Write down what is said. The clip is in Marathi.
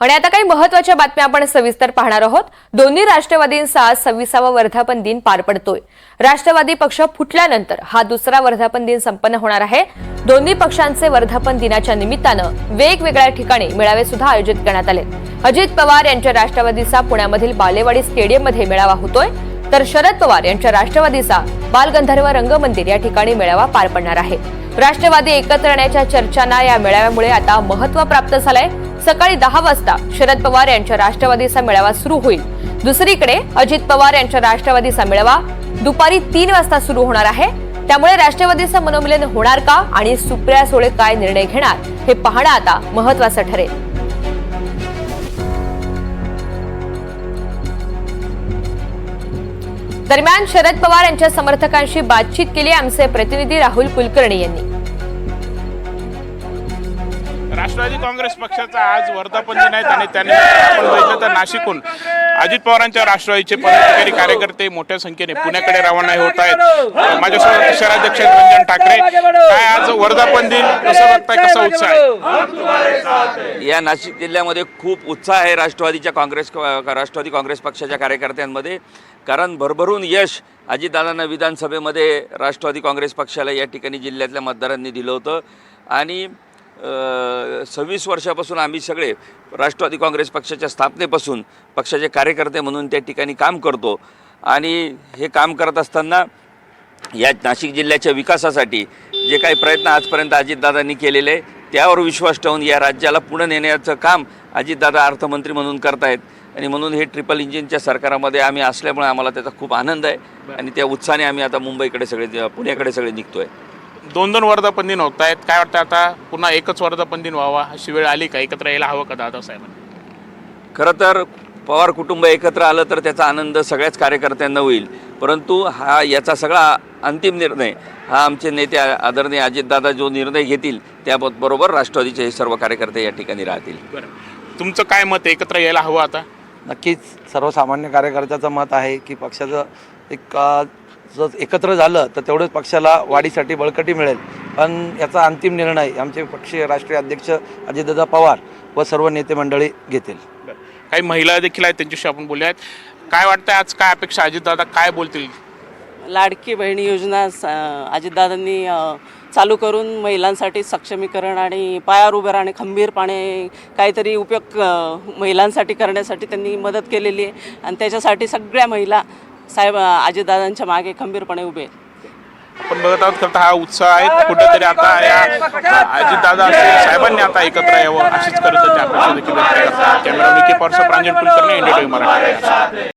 आणि आता काही महत्त्वाच्या बातम्या आपण सविस्तर पाहणार आहोत. दोन्ही राष्ट्रवादींचा आज सव्वीसावा वर्धापन दिन पार पडतोय. राष्ट्रवादी पक्ष फुटल्यानंतर हा दुसरा वर्धापन दिन संपन्न होणार आहे. दोन्ही पक्षांचे वर्धापन दिनाच्या निमित्तानं वेगवेगळ्या ठिकाणी मेळावे सुद्धा आयोजित करण्यात आले. अजित पवार यांच्या राष्ट्रवादीचा पुण्यामधील बालेवाडी स्टेडियममध्ये मेळावा होतोय. तर शरद पवार यांच्या राष्ट्रवादीचा बालगंधर्व रंगमंदिर या ठिकाणी मेळावा पार पडणार आहे. राष्ट्रवादी एकत्र येण्याच्या चर्चांना या मेळाव्यामुळे आता महत्त्व प्राप्त झालंय. सकाळी दहा वाजता शरद पवार यांच्या राष्ट्रवादीचा मेळावा सुरू होईल. दुसरीकडे अजित पवार यांच्या राष्ट्रवादीचा मेळावा दुपारी तीन वाजता सुरू होणार आहे. त्यामुळे राष्ट्रवादीचं मनोमिलन होणार का आणि सुप्रिया सुळे काय निर्णय घेणार हे पाहणं आता महत्वाचं ठरेल. दरम्यान शरद पवार यांच्या समर्थकांशी बातचीत केली आमचे प्रतिनिधी राहुल कुलकर्णी यांनी. राष्ट्रवादी काँग्रेस पक्षाचा आज वर्धापन दिन आहे आणि त्यांनी आपण बघितलं तर नाशिकहून अजित पवारांच्या राष्ट्रवादीचे पदाधिकारी कार्यकर्ते मोठ्या संख्येने पुण्याकडे रवाना होत आहेत. माझ्यासोबत शहराध्यक्ष रंजन ठाकरे. काय आज वर्धापन दिन कसं बघताय? कसा उत्साह आहे? या नाशिक जिल्ह्यामध्ये खूप उत्साह आहे राष्ट्रवादीच्या काँग्रेस राष्ट्रवादी काँग्रेस पक्षाच्या कार्यकर्त्यांमध्ये. कारण भरभरून यश अजितदादांना विधानसभेमध्ये राष्ट्रवादी काँग्रेस पक्षाला या ठिकाणी जिल्ह्यातल्या मतदारांनी दिलं होतं. आणि सव्वीस वर्षापासून आम्ही सगळे राष्ट्रवादी काँग्रेस पक्षाच्या स्थापनेपासून पक्षाचे कार्यकर्ते म्हणून त्या ठिकाणी काम करतो. आणि हे काम करत असताना या नाशिक जिल्ह्याच्या विकासासाठी जे काही प्रयत्न आजपर्यंत अजितदादांनी केलेले आहे त्यावर विश्वास ठेवून या राज्याला पुढे नेण्याचं काम अजितदादा अर्थमंत्री म्हणून करतायत. आणि म्हणून हे ट्रिपल इंजिनच्या सरकारामध्ये आम्ही असल्यामुळे आम्हाला त्याचा खूप आनंद आहे. आणि त्या उत्साहाने आम्ही आता मुंबईकडे सगळे पुण्याकडे सगळे निघतोय. दोन दोन वर्धापन दिन होत आहेत काय वाटतं आता? पुन्हा एकच वर्धापन दिन व्हावा अशी वेळ आली का? एकत्र यायला हवं का दादासाहेबांनी? खरं तर पवार कुटुंब एकत्र आलं तर त्याचा आनंद सगळ्याच कार्यकर्त्यांना होईल. परंतु हा याचा सगळा अंतिम निर्णय हा आमचे नेते आदरणीय अजितदादा जो निर्णय घेतील त्याबरोबर राष्ट्रवादीचे हे सर्व कार्यकर्ते या ठिकाणी राहतील. बरं. तुमचं काय मत आहे? एकत्र यायला हवं आता? नक्कीच. सर्वसामान्य कार्यकर्त्याचं मत आहे की पक्षाचं एक जर एकत्र झालं तर तेवढंच पक्षाला वाढीसाठी बळकटी मिळेल. पण याचा अंतिम निर्णय आमचे पक्षीय राष्ट्रीय अध्यक्ष अजितदादा पवार व सर्व नेते मंडळी घेतील. काही महिला देखील आहेत त्यांच्याशी आपण बोलूयात. काय वाटतंय आज काय अपेक्षा अजितदादा काय बोलतील? लाडकी बहिणी योजना स- अजितदादांनी चालू करून महिलांसाठी सक्षमीकरण आणि पायावर उभं राहणे खंबीरपणे काहीतरी उपयोग महिलांसाठी करण्यासाठी त्यांनी मदत केलेली आहे. आणि त्याच्यासाठी सगळ्या महिला साहेब अजितदादांच्या मागे खंबीरपणे उभे आहेत. आपण बघत आहोत खरं हा उत्साह आहे. कुठेतरी आता या अजितदादा असेल साहेबांनी आता एकत्र यावं अशीच करत अपेक्षा देखील व्यक्त करतात. कॅमेरा विकी पार्स प्रांजल कुलकर्णी एनडीटीव्ही मराठी.